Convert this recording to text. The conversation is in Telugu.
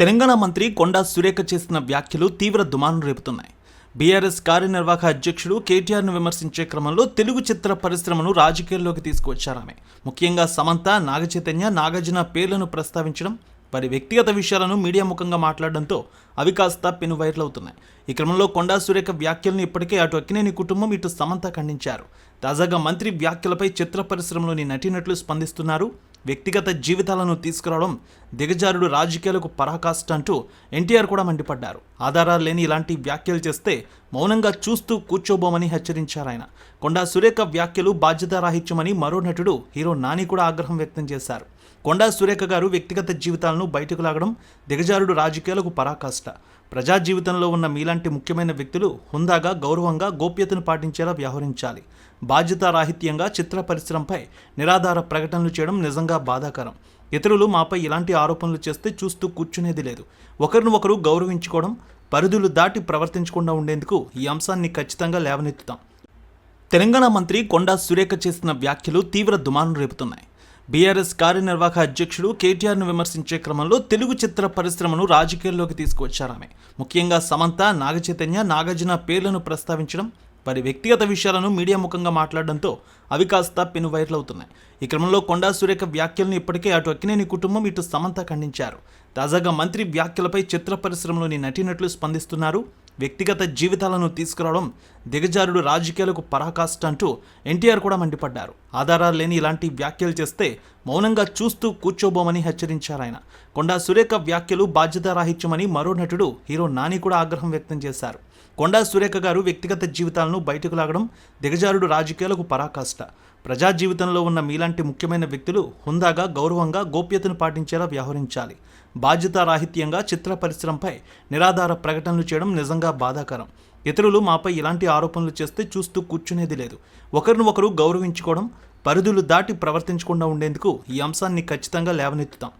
తెలంగాణ మంత్రి కొండా సురేఖ చేసిన వ్యాఖ్యలు తీవ్ర దుమారం రేపుతున్నాయి. బీఆర్ఎస్ కార్యనిర్వాహక అధ్యక్షుడు కేటీఆర్ను విమర్శించే క్రమంలో తెలుగు చిత్ర పరిశ్రమను రాజకీయాల్లోకి తీసుకువచ్చారామె. ముఖ్యంగా సమంత నాగచైతన్య నాగార్జున పేర్లను ప్రస్తావించడం వారి వ్యక్తిగత విషయాలను మీడియా ముఖంగా మాట్లాడడంతో అవి కాస్త పెను వైరల్ అవుతున్నాయి. ఈ క్రమంలో కొండా సురేఖ వ్యాఖ్యలను ఇప్పటికే అటు అక్కినేని కుటుంబం ఇటు సమంత ఖండించారు. తాజాగా మంత్రి వ్యాఖ్యలపై చిత్ర పరిశ్రమలోని నటీనటులు స్పందిస్తున్నారు. వ్యక్తిగత జీవితాలను తీసుకురావడం దిగజారుడు రాజకీయాలకు పరాకాష్ట అంటూ ఎన్టీఆర్ కూడా మండిపడ్డారు. ఆధారాలు లేని ఇలాంటి వ్యాఖ్యలు చేస్తే మౌనంగా చూస్తూ కూర్చోబోమని హెచ్చరించారు ఆయన. కొండా సురేఖ వ్యాఖ్యలు బాధ్యతారాహిత్యమని మరో నటుడు హీరో నాని కూడా ఆగ్రహం వ్యక్తం చేశారు. కొండా సురేఖ గారు వ్యక్తిగత జీవితాలను బయటకు లాగడం దిగజారుడు రాజకీయాలకు పరాకాష్ట. ప్రజా జీవితంలో ఉన్న మీలాంటి ముఖ్యమైన వ్యక్తులు హుందాగా గౌరవంగా గోప్యతను పాటించేలా వ్యవహరించాలి. బాధ్యతారాహిత్యంగా చిత్ర పరిశ్రమపై నిరాధార ప్రకటనలు చేయడం నిజంగా బాధాకరం. ఇతరులు మాపై ఇలాంటి ఆరోపణలు చేస్తే చూస్తూ కూర్చునేది లేదు. ఒకరిని ఒకరు గౌరవించుకోవడం పరిధులు దాటి ప్రవర్తించకుండా ఉండేందుకు ఈ అంశాన్ని ఖచ్చితంగా లేవనెత్తుతాం. తెలంగాణ మంత్రి కొండా సురేఖ చేసిన వ్యాఖ్యలు తీవ్ర దుమానం రేపుతున్నాయి. బీఆర్ఎస్ కార్యనిర్వాహక అధ్యక్షుడు కేటీఆర్ను విమర్శించే క్రమంలో తెలుగు చిత్ర పరిశ్రమను రాజకీయాల్లోకి తీసుకువచ్చారామె ముఖ్యంగా సమంత నాగచైతన్య నాగార్జున పేర్లను ప్రస్తావించడం వారి వ్యక్తిగత విషయాలను మీడియా ముఖంగా మాట్లాడడంతో అవి కాస్త పెను వైరల్ అవుతున్నాయి. ఈ క్రమంలో కొండా సురేఖ వ్యాఖ్యలను ఇప్పటికే అటు అక్కినేని కుటుంబం ఇటు సమంత ఖండించారు. తాజాగా మంత్రి వ్యాఖ్యలపై చిత్ర పరిశ్రమలోని నటీనటులు స్పందిస్తున్నారు. వ్యక్తిగత జీవితాలను తీసుకురావడం దిగజారుడు రాజకీయాలకు పరాకాష్ట అంటూ ఎన్టీఆర్ కూడా మండిపడ్డారు. ఆధారాలు లేని ఇలాంటి వ్యాఖ్యలు చేస్తే మౌనంగా చూస్తూ కూర్చోబోమని హెచ్చరించారు ఆయన. కొండా సురేఖ వ్యాఖ్యలు బాధ్యతారాహిత్యమని మరో నటుడు హీరో నాని కూడా ఆగ్రహం వ్యక్తం చేశారు. కొండా సురేఖ గారు వ్యక్తిగత జీవితాలను బయటకు లాగడం దిగజారుడు రాజకీయాలకు పరాకాష్ట. ప్రజా జీవితంలో ఉన్న మీలాంటి ముఖ్యమైన వ్యక్తులు హుందాగా గౌరవంగా గోప్యతను పాటించేలా వ్యవహరించాలి. బాధ్యతారాహిత్యంగా చిత్ర పరిశ్రమపై నిరాధార ప్రకటనలు చేయడం నిజంగా బాధాకరం. ఇతరులు మాపై ఇలాంటి ఆరోపణలు చేస్తే చూస్తూ కూర్చునేది లేదు. ఒకరిని ఒకరు గౌరవించుకోవడం పరిధులు దాటి ప్రవర్తించకుండా ఉండేందుకు ఈ అంశాన్ని ఖచ్చితంగా లేవనెత్తుతాం.